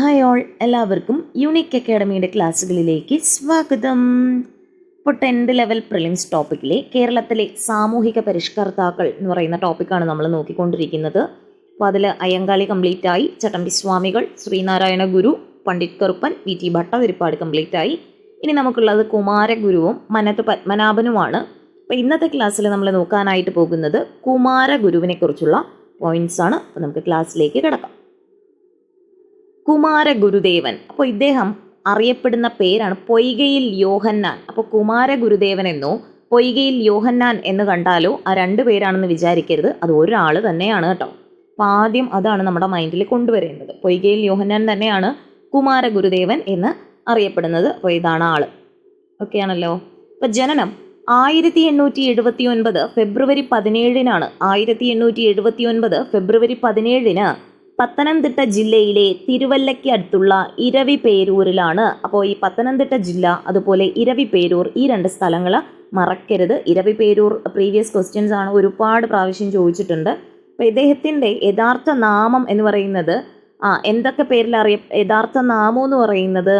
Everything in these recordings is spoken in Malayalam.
ഹായ് ഓൾ എല്ലാവർക്കും യുണീക്ക് അക്കാഡമിയുടെ ക്ലാസ്സുകളിലേക്ക് സ്വാഗതം. ഇപ്പോൾ ടെൻത്ത് ലെവൽ പ്രിലിംസ് ടോപ്പിക്കിലെ കേരളത്തിലെ സാമൂഹിക പരിഷ്കർത്താക്കൾ എന്ന് പറയുന്ന ടോപ്പിക്കാണ് നമ്മൾ നോക്കിക്കൊണ്ടിരിക്കുന്നത്. അപ്പോൾ അതിൽ അയ്യങ്കാളി കംപ്ലീറ്റ് ആയി Chattambi Swamikal Sreenarayana Guru Pandit Karuppan V T Bhattathiripad complete ആയി. ഇനി നമുക്കുള്ളത് കുമാരഗുരുവും മനത്ത് പത്മനാഭനുമാണ്. അപ്പോൾ ഇന്നത്തെ ക്ലാസ്സിൽ നമ്മൾ നോക്കാനായിട്ട് പോകുന്നത് കുമാരഗുരുവിനെ കുറിച്ചുള്ള ആണ്. അപ്പോൾ നമുക്ക് ക്ലാസ്സിലേക്ക് കിടക്കാം. കുമാരഗുരുദേവൻ. അപ്പോൾ ഇദ്ദേഹം അറിയപ്പെടുന്ന പേരാണ് പൊയ്കയിൽ യോഹന്നാൻ. അപ്പോൾ കുമാരഗുരുദേവൻ എന്നോ പൊയ്കയിൽ യോഹന്നാൻ എന്ന് കണ്ടാലോ ആ രണ്ട് പേരാണെന്ന് വിചാരിക്കരുത്. അത് ഒരാൾ തന്നെയാണ് കേട്ടോ. അപ്പോൾ ആദ്യം അതാണ് നമ്മുടെ മൈൻഡിൽ കൊണ്ടുവരേണ്ടത്. പൊയ്കയിൽ യോഹന്നാൻ തന്നെയാണ് കുമാരഗുരുദേവൻ എന്ന് അറിയപ്പെടുന്നത്. അപ്പോൾ ഇതാണ് ആൾ ആണല്ലോ അപ്പോൾ ജനനം ആയിരത്തി എണ്ണൂറ്റി എഴുപത്തി ഒൻപത് ഫെബ്രുവരി പതിനേഴിനാണ്. ആയിരത്തി എണ്ണൂറ്റി എഴുപത്തി ഒൻപത് ഫെബ്രുവരി പതിനേഴിന് പത്തനംതിട്ട ജില്ലയിലെ തിരുവല്ലയ്ക്ക് അടുത്തുള്ള ഇരവി പേരൂരിലാണ് അപ്പോൾ ഈ പത്തനംതിട്ട ജില്ല അതുപോലെ ഇരവി പേരൂർ ഈ രണ്ട് സ്ഥലങ്ങൾ മറക്കരുത്. ഇരവി പേരൂർ പ്രീവിയസ് ക്വസ്റ്റ്യൻസ് ആണ് ഒരുപാട് പ്രാവശ്യം ചോദിച്ചിട്ടുണ്ട്. അപ്പോൾ ഇദ്ദേഹത്തിന്റെ യഥാർത്ഥ നാമം എന്ന് പറയുന്നത് ആ എന്തൊക്കെ പേരിൽ അറിയ യഥാർത്ഥ നാമം എന്ന് പറയുന്നത്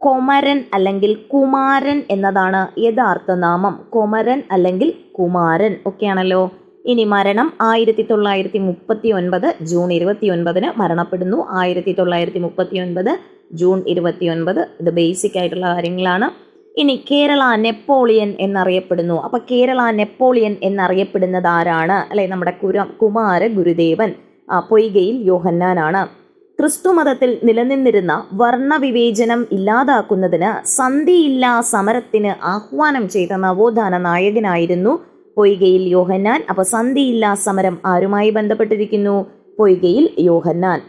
കൊമരൻ അല്ലെങ്കിൽ കുമാരൻ എന്നതാണ് യഥാർത്ഥ നാമം. കൊമരൻ അല്ലെങ്കിൽ കുമാരൻ. ഒക്കെയാണല്ലോ ഇനി മരണം ആയിരത്തി തൊള്ളായിരത്തി മുപ്പത്തി ഒൻപത് ജൂൺ ഇരുപത്തി ഒൻപതിന് മരണപ്പെടുന്നു. ആയിരത്തി തൊള്ളായിരത്തി മുപ്പത്തി ഒൻപത് ജൂൺ ഇരുപത്തി ഒൻപത് ഇത് ബേസിക് ആയിട്ടുള്ള കാര്യങ്ങളാണ്. ഇനി കേരള നെപ്പോളിയൻ എന്നറിയപ്പെടുന്നു. അപ്പൊ കേരള നെപ്പോളിയൻ എന്നറിയപ്പെടുന്നത് ആരാണ്? അല്ലെ നമ്മുടെ കുര കുമാര ഗുരുദേവൻ പൊയ്കയിൽ യോഹന്നാനാണ്. ക്രിസ്തു മതത്തിൽ നിലനിന്നിരുന്ന വർണവിവേചനം ഇല്ലാതാക്കുന്നതിന് സന്ധിയില്ലാ സമരത്തിന് ആഹ്വാനം ചെയ്ത നവോത്ഥാന നായകനായിരുന്നു പൊയ്കയിൽ യോഹന്നാൻ. അപ്പൊ സന്ധിയില്ലാ സമരം ആരുമായി ബന്ധപ്പെട്ടിരിക്കുന്നു? പൊയ്കയിൽ യോഹന്നാൻ.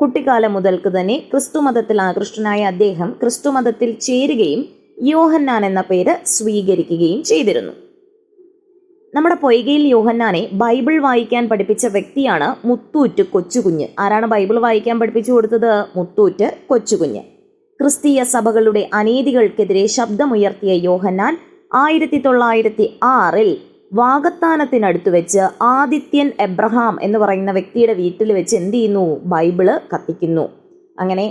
കുട്ടിക്കാലം മുതൽക്ക് തന്നെ ക്രിസ്തുമതത്തിൽ ആകൃഷ്ടനായ അദ്ദേഹം ക്രിസ്തുമതത്തിൽ ചേരുകയും യോഹന്നാൻ എന്ന പേര് സ്വീകരിക്കുകയും ചെയ്തിരുന്നു. നമ്മുടെ പൊയ്കയിൽ യോഹന്നാനെ ബൈബിൾ വായിക്കാൻ പഠിപ്പിച്ച വ്യക്തിയാണ് മുത്തൂറ്റ് കൊച്ചുകുഞ്ഞ്. ആരാണ് ബൈബിൾ വായിക്കാൻ പഠിപ്പിച്ചു കൊടുത്തത്? മുത്തൂറ്റ് കൊച്ചുകുഞ്ഞ്. ക്രിസ്തീയ സഭകളുടെ അനീതികൾക്കെതിരെ ശബ്ദമുയർത്തിയ യോഹന്നാൻ ആയിരത്തി തൊള്ളായിരത്തി ആറിൽ വാഗത്താനത്തിനടുത്ത് വെച്ച് ആദിത്യൻ എബ്രഹാം എന്ന് പറയുന്ന വ്യക്തിയുടെ വീട്ടിൽ വെച്ച് എന്ത് ചെയ്യുന്നു? ബൈബിൾ കത്തിക്കുന്നു. അങ്ങനെ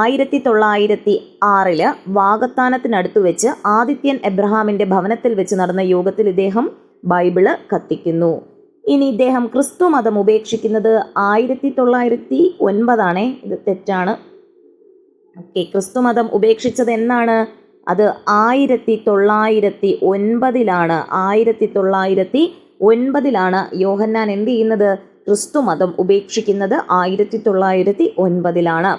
ആയിരത്തി തൊള്ളായിരത്തി ആറിൽ വാഗത്താനത്തിനടുത്ത് വെച്ച് ആദിത്യൻ എബ്രഹാമിന്റെ ഭവനത്തിൽ വെച്ച് നടന്ന യോഗത്തിൽ ഇദ്ദേഹം ബൈബിൾ കത്തിക്കുന്നു. ഇനി ഇദ്ദേഹം ക്രിസ്തു മതം ഉപേക്ഷിക്കുന്നത് ആയിരത്തി തൊള്ളായിരത്തി ഒൻപതാണേ ഇത് തെറ്റാണ്. ഓക്കെ ക്രിസ്തു മതം ഉപേക്ഷിച്ചത് എന്നാണ് അത് ആയിരത്തി തൊള്ളായിരത്തി ഒൻപതിലാണ് ആയിരത്തി തൊള്ളായിരത്തി ഒൻപതിലാണ് യോഹന്നാൻ എന്ത് ചെയ്യുന്നത്? ക്രിസ്തു മതം ഉപേക്ഷിക്കുന്നത് ആയിരത്തി തൊള്ളായിരത്തി ഒൻപതിലാണ്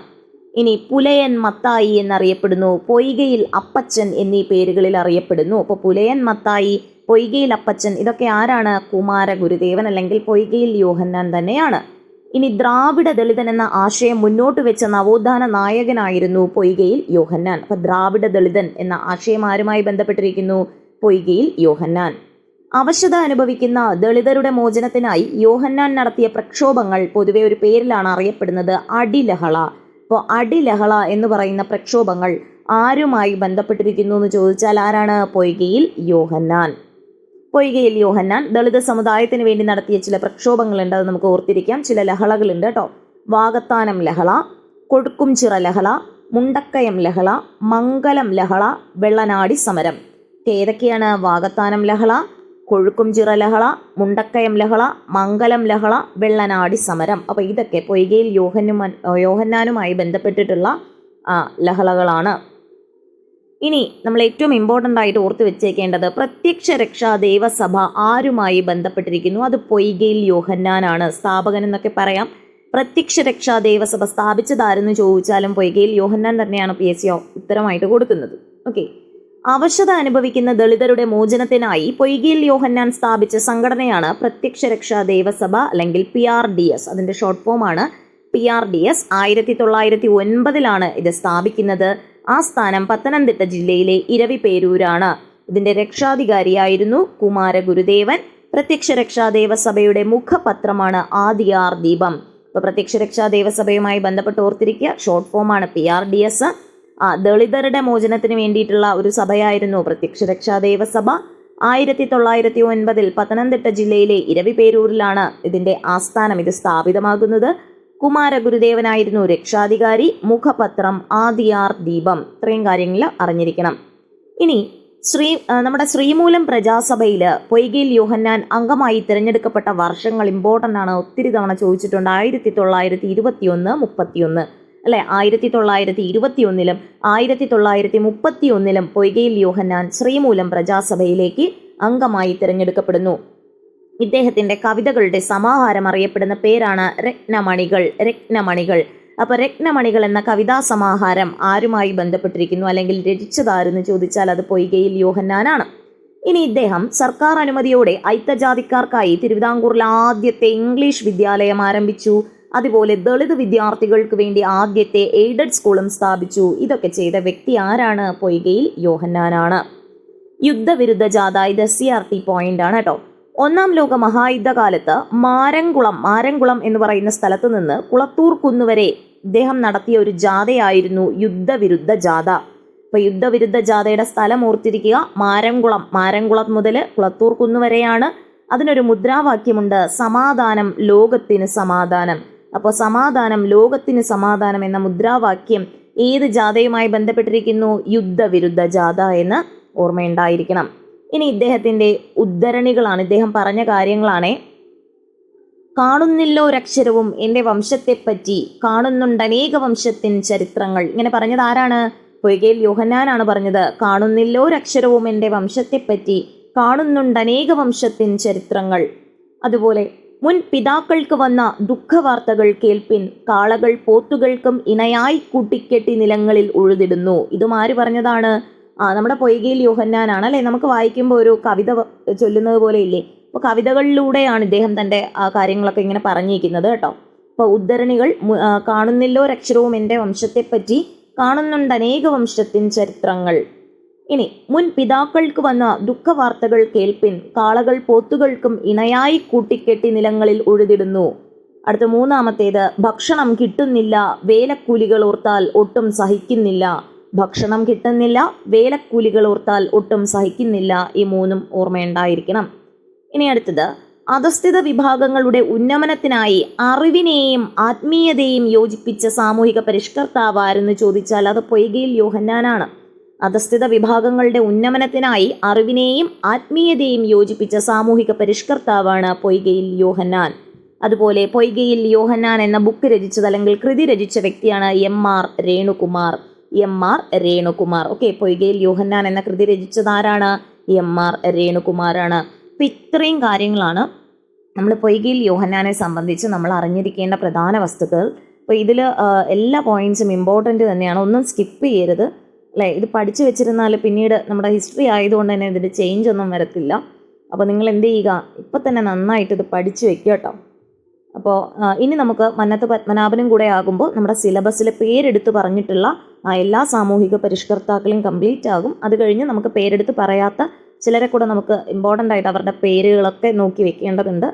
ഇനി പുലയൻ മത്തായി എന്നറിയപ്പെടുന്നു പൊയ്കയിൽ അപ്പച്ചൻ എന്നീ പേരുകളിൽ അറിയപ്പെടുന്നു. അപ്പോൾ പുലയൻ മത്തായി പൊയ്കയിൽ അപ്പച്ചൻ ഇതൊക്കെ ആരാണ്? കുമാര ഗുരുദേവൻ അല്ലെങ്കിൽ പൊയ്കയിൽ യോഹന്നാൻ തന്നെയാണ്. ഇനി ദ്രാവിഡ ദളിതൻ എന്ന ആശയം മുന്നോട്ട് വെച്ച നവോത്ഥാന നായകനായിരുന്നു പൊയ്കയിൽ യോഹന്നാൻ. അപ്പൊ ദ്രാവിഡ ദളിതൻ എന്ന ആശയം ആരുമായി ബന്ധപ്പെട്ടിരിക്കുന്നു? പൊയ്കയിൽ യോഹന്നാൻ. അവശത അനുഭവിക്കുന്ന ദളിതരുടെ മോചനത്തിനായി യോഹന്നാൻ നടത്തിയ പ്രക്ഷോഭങ്ങൾ പൊതുവെ ഒരു പേരിലാണ് അറിയപ്പെടുന്നത് അടിലഹള. അപ്പോൾ അടിലഹള എന്ന് പറയുന്ന പ്രക്ഷോഭങ്ങൾ ആരുമായി ബന്ധപ്പെട്ടിരിക്കുന്നു എന്ന് ചോദിച്ചാൽ ആരാണ്? പൊയ്കയിൽ യോഹന്നാൻ. പൊയ്കയിൽ യോഹന്നാൻ ദളിത് സമുദായത്തിന് വേണ്ടി നടത്തിയ ചില പ്രക്ഷോഭങ്ങളുണ്ട്. അത് നമുക്ക് ഓർത്തിരിക്കാം. ചില ലഹളകളുണ്ട് കേട്ടോ. വാഗത്താനം ലഹള കൊടുക്കുംചിറ ലഹള മുണ്ടക്കയം ലഹള മംഗലം ലഹള വെള്ളനാടി സമരം. ഏതൊക്കെയാണ് വാകത്താനം ലഹള കൊഴുക്കുംചിറ ലഹള മുണ്ടക്കയം ലഹള മംഗലം ലഹള വെള്ളനാടി സമരം? അപ്പോൾ ഇതൊക്കെ പൊയ്കയിൽ യോഹന്നുമ യോഹന്നാനുമായി ബന്ധപ്പെട്ടിട്ടുള്ള ലഹളകളാണ്. ഇനി നമ്മൾ ഏറ്റവും ഇമ്പോർട്ടന്റ് ആയിട്ട് ഓർത്ത് വെച്ചേക്കേണ്ടത് പ്രത്യക്ഷ രക്ഷാ ദേവസഭ ആരുമായി ബന്ധപ്പെട്ടിരിക്കുന്നു? അത് പൊയ്കയിൽ യോഹന്നാനാണ്. സ്ഥാപകൻ എന്നൊക്കെ പറയാം. പ്രത്യക്ഷ രക്ഷാ ദേവസഭ സ്ഥാപിച്ചതാരെന്ന് ചോദിച്ചാലും പൊയ്കയിൽ യോഹന്നാൻ തന്നെയാണ് പി. എസ്. സി. ഉത്തരമായിട്ട് കൊടുക്കുന്നത്. ഓക്കെ അവശത അനുഭവിക്കുന്ന ദളിതരുടെ മോചനത്തിനായി പൊയ്കയിൽ യോഹന്നാൻ സ്ഥാപിച്ച സംഘടനയാണ് പ്രത്യക്ഷ രക്ഷാ ദേവസഭ അല്ലെങ്കിൽ പി ആർ ഡി എസ് അതിന്റെ ഷോർട്ട് ഫോമാണ് പി ആർ ഡി എസ് ആയിരത്തി തൊള്ളായിരത്തി ഒൻപതിലാണ് ഇത് സ്ഥാപിക്കുന്നത്. ആ സ്ഥാനം പത്തനംതിട്ട ജില്ലയിലെ ഇരവിപേരൂരാണ്. ഇതിന്റെ രക്ഷാധികാരിയായിരുന്നു കുമാര ഗുരുദേവൻ. പ്രത്യക്ഷ രക്ഷാ ദേവസഭയുടെ മുഖപത്രമാണ് ആർ ദീപം. ഇപ്പൊ പ്രത്യക്ഷ രക്ഷാ ദേവസഭയുമായി ബന്ധപ്പെട്ട് ഓർത്തിരിക്കുക ഷോർട്ട് ഫോമാണ് പി ആർ ഡി എസ് ആ ദളിതരുടെ മോചനത്തിന് വേണ്ടിയിട്ടുള്ള ഒരു സഭയായിരുന്നു പ്രത്യക്ഷ രക്ഷാ ദേവസഭ. ആയിരത്തി തൊള്ളായിരത്തി ഒൻപതിൽ പത്തനംതിട്ട ജില്ലയിലെ ഇരവിപേരൂരിലാണ് ഇതിന്റെ ആസ്ഥാനം ഇത് സ്ഥാപിതമാകുന്നത്. കുമാരഗുരുദേവനായിരുന്നു രക്ഷാധികാരി. മുഖപത്രം ആദിയാർ ദീപം. ഇത്രയും കാര്യങ്ങൾ അറിഞ്ഞിരിക്കണം. ഇനി ശ്രീ നമ്മുടെ ശ്രീമൂലം പ്രജാസഭയിൽ പൊയ്കയിൽ യോഹന്നാൻ അംഗമായി തിരഞ്ഞെടുക്കപ്പെട്ട വർഷങ്ങൾ ഇമ്പോർട്ടന്റ് ആണ്. ഒത്തിരി തവണ ചോദിച്ചിട്ടുണ്ട്. ആയിരത്തി തൊള്ളായിരത്തി ഇരുപത്തി ഒന്ന് മുപ്പത്തിയൊന്ന്. അല്ലെ? ആയിരത്തി തൊള്ളായിരത്തി ഇരുപത്തി ഒന്നിലും ആയിരത്തി തൊള്ളായിരത്തി മുപ്പത്തി ഒന്നിലും പൊയ്കയിൽ യോഹന്നാൻ ശ്രീമൂലം പ്രജാസഭയിലേക്ക് അംഗമായി തിരഞ്ഞെടുക്കപ്പെടുന്നു. ഇദ്ദേഹത്തിന്റെ കവിതകളുടെ സമാഹാരം അറിയപ്പെടുന്ന പേരാണ് രത്നമണികൾ രത്നമണികൾ. അപ്പൊ രത്നമണികൾ എന്ന കവിതാ സമാഹാരം ആരുമായി ബന്ധപ്പെട്ടിരിക്കുന്നു? അല്ലെങ്കിൽ രചിച്ചതാരെന്ന് ചോദിച്ചാൽ അത് പൊയ്കയിൽ യോഹന്നാനാണ്. ഇനി ഇദ്ദേഹം സർക്കാർ അനുമതിയോടെ ഐത്തജാതിക്കാർക്കായി തിരുവിതാംകൂറിൽ ആദ്യത്തെ ഇംഗ്ലീഷ് വിദ്യാലയം ആരംഭിച്ചു. അതുപോലെ ദളിത് വിദ്യാർത്ഥികൾക്ക് വേണ്ടി ആദ്യത്തെ എയ്ഡഡ് സ്കൂളും സ്ഥാപിച്ചു. ഇതൊക്കെ ചെയ്ത വ്യക്തി ആരാണ്? പൊയ്കയിൽ യോഹന്നാനാണ്. യുദ്ധവിരുദ്ധ ജാഥ ഇത് സി ആർ ടി പോയിന്റ് ആണ് കേട്ടോ. ഒന്നാം ലോക മഹായുദ്ധകാലത്ത് മാരംകുളം മാരംകുളം എന്ന് പറയുന്ന സ്ഥലത്ത് നിന്ന് കുളത്തൂർ കുന്നുവരെ ഇദ്ദേഹം നടത്തിയ ഒരു ജാഥയായിരുന്നു യുദ്ധവിരുദ്ധ ജാഥ. അപ്പൊ യുദ്ധവിരുദ്ധ ജാഥയുടെ സ്ഥലം ഓർത്തിരിക്കുക. മാരംകുളം മാരംകുളം മുതൽ കുളത്തൂർ കുന്നുവരെയാണ് അതിനൊരു മുദ്രാവാക്യമുണ്ട് സമാധാനം ലോകത്തിന് സമാധാനം. അപ്പോൾ സമാധാനം ലോകത്തിന് സമാധാനം എന്ന മുദ്രാവാക്യം ഏത് ജാഥയുമായി ബന്ധപ്പെട്ടിരിക്കുന്നു? യുദ്ധവിരുദ്ധ ജാഥ എന്ന് ഓർമ്മയുണ്ടായിരിക്കണം. ഇനി ഇദ്ദേഹത്തിന്റെ ഉദ്ധരണികളാണ് ഇദ്ദേഹം പറഞ്ഞ കാര്യങ്ങളാണ്. കാണുന്നില്ല ഒരക്ഷരവും എന്റെ വംശത്തെപ്പറ്റി കാണുന്നുണ്ട് അനേക വംശത്തിൻ ചരിത്രങ്ങൾ. ഇങ്ങനെ പറഞ്ഞത് ആരാണ്? പൊയ്കയിൽ യോഹന്നാനാണ് പറഞ്ഞത്. കാണുന്നില്ല ഒരക്ഷരവും എന്റെ വംശത്തെപ്പറ്റി കാണുന്നുണ്ട് അനേക വംശത്തിൻ ചരിത്രങ്ങൾ. അതുപോലെ മുൻ പിതാക്കൾക്ക് വന്ന ദുഃഖവാർത്തകൾ കേൾപ്പിൻ കാളകൾ പോത്തുകൾക്കും ഇണയായി കൂട്ടിക്കെട്ടി നിലങ്ങളിൽ ഉഴുതിടുന്നു. ഇതും ആര് പറഞ്ഞതാണ്? നമ്മുടെ പൊയ്കയിൽ യോഹന്നാനാണ് അല്ലെ നമുക്ക് വായിക്കുമ്പോൾ ഒരു കവിത ചൊല്ലുന്നത് പോലെ ഇല്ലേ? അപ്പോൾ കവിതകളിലൂടെയാണ് ഇദ്ദേഹം തന്റെ ആ കാര്യങ്ങളൊക്കെ ഇങ്ങനെ പറഞ്ഞിരിക്കുന്നത് കേട്ടോ. അപ്പോൾ ഉദ്ധരണികൾ കാണുന്നില്ലോ ഒരക്ഷരവും എന്റെ വംശത്തെപ്പറ്റി കാണുന്നുണ്ട് അനേക വംശത്തിൻ ചരിത്രങ്ങൾ. ഇനി മുൻ പിതാക്കൾക്ക് വന്ന ദുഃഖവാർത്തകൾ കേൾപ്പിൻ കാളകൾ പോത്തുകൾക്കും ഇണയായി കൂട്ടിക്കെട്ടി നിലങ്ങളിൽ ഉഴുതിടുന്നു. അടുത്ത മൂന്നാമത്തേത് ഭക്ഷണം കിട്ടുന്നില്ല വേലക്കൂലികൾ ഓർത്താൽ ഒട്ടും സഹിക്കുന്നില്ല. ഭക്ഷണം കിട്ടുന്നില്ല വേലക്കൂലികൾ ഓർത്താൽ ഒട്ടും സഹിക്കുന്നില്ല ഈ മൂന്നും ഓർമ്മയുണ്ടായിരിക്കണം. ഇനി അടുത്തത് അധസ്ഥിത വിഭാഗങ്ങളുടെ ഉന്നമനത്തിനായി അറിവിനെയും ആത്മീയതയും യോജിപ്പിച്ച സാമൂഹിക പരിഷ്കർത്താവാരെന്ന് ചോദിച്ചാൽ അത് പൊയ്കയിൽ യോഹന്നാനാണ്. അധസ്ഥിത വിഭാഗങ്ങളുടെ ഉന്നമനത്തിനായി അറിവിനെയും ആത്മീയതയും യോജിപ്പിച്ച സാമൂഹിക പരിഷ്കർത്താവാണ് പൊയ്കയിൽ യോഹന്നാൻ. അതുപോലെ പൊയ്കയിൽ യോഹന്നാൻ എന്ന ബുക്ക് രചിച്ചത് അല്ലെങ്കിൽ കൃതി രചിച്ച വ്യക്തിയാണ് M R Renukumar. M R Renukumar. Okay Poykayil Yohannan എന്ന കൃതി രചിച്ചത് ആരാണ് എം ആർ രേണുകുമാറാണ് അപ്പം ഇത്രയും കാര്യങ്ങളാണ് നമ്മൾ പൊയ്കയിൽ യോഹന്നാനെ സംബന്ധിച്ച് നമ്മൾ അറിഞ്ഞിരിക്കേണ്ട പ്രധാന വസ്തുക്കൾ. അപ്പോൾ ഇതിൽ എല്ലാ പോയിന്റ്സും ഇമ്പോർട്ടന്റ് തന്നെയാണ്. ഒന്നും സ്കിപ്പ് ചെയ്യരുത്. അല്ലേ? ഇത് പഠിച്ചു വെച്ചിരുന്നാൽ പിന്നീട് നമ്മുടെ ഹിസ്റ്ററി ആയതുകൊണ്ട് തന്നെ ഇതിന്റെ ചേഞ്ച് ഒന്നും വരത്തില്ല. അപ്പോൾ നിങ്ങൾ എന്ത് ചെയ്യുക? ഇപ്പം തന്നെ നന്നായിട്ട് ഇത് പഠിച്ചു വെക്കുക കേട്ടോ. അപ്പോൾ ഇനി നമുക്ക് മന്നത്ത് പത്മനാഭനും കൂടെ ആകുമ്പോൾ നമ്മുടെ സിലബസിൽ പേരെടുത്ത് പറഞ്ഞിട്ടുള്ള എല്ലാ സാമൂഹിക പരിഷ്കർത്താക്കളും കംപ്ലീറ്റ് ആകും. അത് കഴിഞ്ഞ് നമുക്ക് പേരെടുത്ത് പറയാത്ത ചിലരെ കൂടെ നമുക്ക് ഇമ്പോർട്ടന്റ് ആയിട്ട് അവരുടെ പേരുകളൊക്കെ നോക്കി വെക്കേണ്ടതുണ്ട്.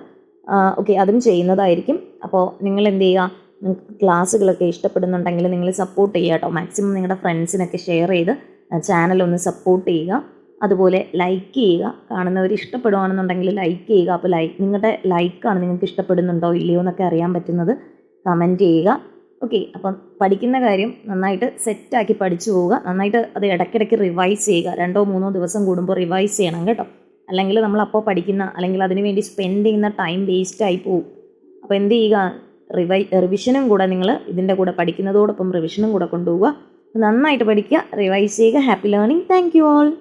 ഓക്കെ അതും ചെയ്യുന്നതായിരിക്കും. അപ്പോൾ നിങ്ങൾ എന്ത് ചെയ്യുക? നിങ്ങൾക്ക് ക്ലാസ്സുകളൊക്കെ ഇഷ്ടപ്പെടുന്നുണ്ടെങ്കിൽ നിങ്ങൾ സപ്പോർട്ട് ചെയ്യുക കേട്ടോ. മാക്സിമം നിങ്ങളുടെ ഫ്രണ്ട്സിനൊക്കെ ഷെയർ ചെയ്ത് ചാനൽ ഒന്ന് സപ്പോർട്ട് ചെയ്യുക. അതുപോലെ ലൈക്ക് ചെയ്യുക. കാണുന്നവർ ഇഷ്ടപ്പെടുകയാണെന്നുണ്ടെങ്കിൽ ലൈക്ക് ചെയ്യുക. അപ്പോൾ ലൈക്ക് നിങ്ങളുടെ ലൈക്കാണ് നിങ്ങൾക്ക് ഇഷ്ടപ്പെടുന്നുണ്ടോ ഇല്ലയോ എന്നൊക്കെ അറിയാൻ പറ്റുന്നത്. കമന്റ് ചെയ്യുക. ഓക്കെ അപ്പം പഠിക്കുന്ന കാര്യം നന്നായിട്ട് സെറ്റാക്കി പഠിച്ചു പോവുക. നന്നായിട്ട് അത് ഇടയ്ക്കിടയ്ക്ക് റിവൈസ് ചെയ്യുക. രണ്ടോ മൂന്നോ ദിവസം കൂടുമ്പോൾ റിവൈസ് ചെയ്യണം കേട്ടോ. അല്ലെങ്കിൽ നമ്മൾ അപ്പോൾ പഠിക്കുന്ന അല്ലെങ്കിൽ അതിന് വേണ്ടി സ്പെൻഡ് ചെയ്യുന്ന ടൈം വേസ്റ്റ് ആയി പോവും. അപ്പോൾ എന്ത് ചെയ്യുക? റിവൈ റിവിഷനും കൂടെ നിങ്ങൾ ഇതിന്റെ കൂടെ പഠിക്കുന്നതോടൊപ്പം റിവിഷനും കൂടെ കൊണ്ടുപോവുക. നന്നായിട്ട് പഠിക്കുക. റിവൈസ് ചെയ്യുക. Happy learning thank you all